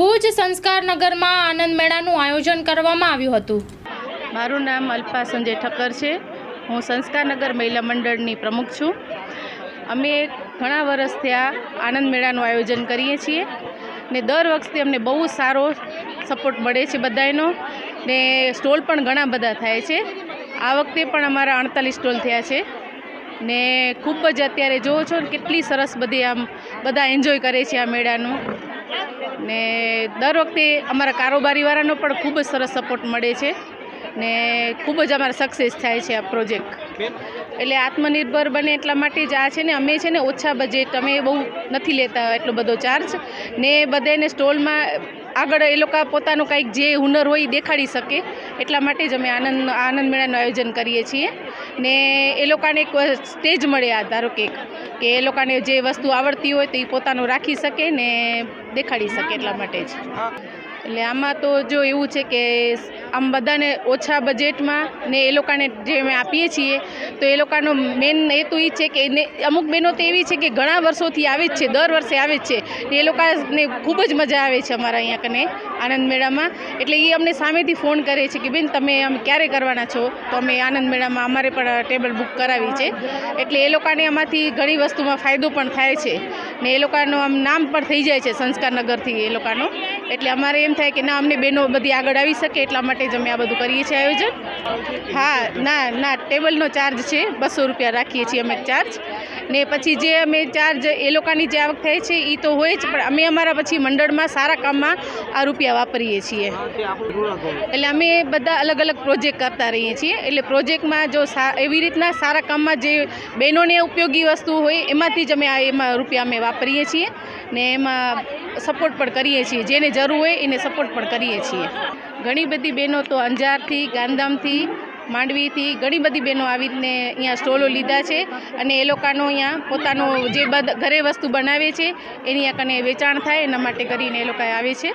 ભુજ સંસ્કારનગરમાં આનંદ મેળાનું આયોજન કરવામાં આવ્યું હતું. મારું નામ અલ્પા સંજય ઠક્કર છે. હું સંસ્કારનગર મહિલા મંડળની પ્રમુખ છું. અમે ઘણા વર્ષથી આ આનંદ મેળાનું આયોજન કરીએ છીએ ને દર વખતે અમને બહુ સારો સપોર્ટ મળે છે બધાયનો ને સ્ટોલ પણ ઘણા બધા થાય છે. આ વખતે પણ અમારા અડતાલીસ સ્ટોલ થયા છે ને ખૂબ જ અત્યારે જોવો છો કેટલી સરસ બધી આમ બધા એન્જોય કરે છે આ મેળાનું. ને દર વખતે અમારા કારોબારીવાળાનો પણ ખૂબ જ સરસ સપોર્ટ મળે છે ને ખૂબ જ અમારા સક્સેસ થાય છે આ પ્રોજેક્ટ એટલે આત્મનિર્ભર બને એટલા માટે જ આ છે ને અમે છે ને ઓછા બજેટ અમે બહુ નથી લેતા એટલો બધો ચાર્જ ને બધાને સ્ટોલમાં આગળ એ લોકો પોતાનું કંઈક જે હુનર હોય એ દેખાડી શકે. એટલા માટે જ અમે આનંદ આનંદ મેળાનું આયોજન કરીએ છીએ. ને એ લોકોને એક સ્ટેજ મળે આ, ધારો કે કે એ લોકોને જે વસ્તુ આવડતી હોય તો પોતાનું રાખી શકે ને દેખાડી શકે એટલા માટે જ. એટલે આમાં તો જો એવું છે કે આમ બધાને ઓછા બજેટમાં ને એ લોકોને જે અમે આપીએ છીએ, તો એ લોકોનો મેન હેતુ એ છે કે એને અમુક બહેનો તો એવી છે કે ઘણા વર્ષોથી આવે જ છે, દર વર્ષે આવે જ છે એ લોકોને ખૂબ જ મજા આવે છે અમારા અહીંયા કને આનંદ મેળામાં. એટલે એ અમને સામેથી ફોન કરે છે કે બેન તમે અમે ક્યારે કરવાના છો? તો અમે આનંદ મેળામાં અમારે પણ ટેબલ બુક કરાવી છે. એટલે એ લોકોને આમાંથી ઘણી વસ્તુમાં ફાયદો પણ થાય છે. ને એ લોકોનું આમ નામ પણ થઈ જાય છે સંસ્કારનગરથી એ લોકોનું. એટલે અમારે એમ થાય કે ના, અમને બહેનો બધી આગળ આવી શકે એટલા માટે જ અમે આ બધું કરીએ છીએ આયોજન. હા, ના ના, ટેબલનો ચાર્જ છે, બસો રૂપિયા રાખીએ છીએ અમે ચાર્જ ને પછી જે અમે ચાર્જ એ લોકોની જે આવક થાય છે એ તો હોય જ, પણ અમે અમારા પછી મંડળમાં સારા કામમાં આ રૂપિયા વાપરીએ છીએ. એટલે અમે બધા અલગ અલગ પ્રોજેક્ટ કરતા રહીએ છીએ. એટલે પ્રોજેક્ટમાં જો એવી રીતના સારા કામમાં જે બહેનોને ઉપયોગી વસ્તુ હોય, એમાંથી જ અમે આ, એમાં રૂપિયા અમે વાપરીએ છીએ. ને એમાં સપોર્ટ પણ કરીએ છીએ. જેને જરૂર હોય એને સપોર્ટ પણ કરીએ છીએ. ઘણી બધી બહેનો તો અંજારથી ગાંધામથી માંડવીથી ઘણી બધી બહેનો આવી રીતને અહીંયા સ્ટોલો લીધા છે અને એ લોકોનો અહીંયા પોતાનો જે ઘરે વસ્તુ બનાવે છે, એની કને વેચાણ થાય એના માટે કરીને એ લોકો આવે છે.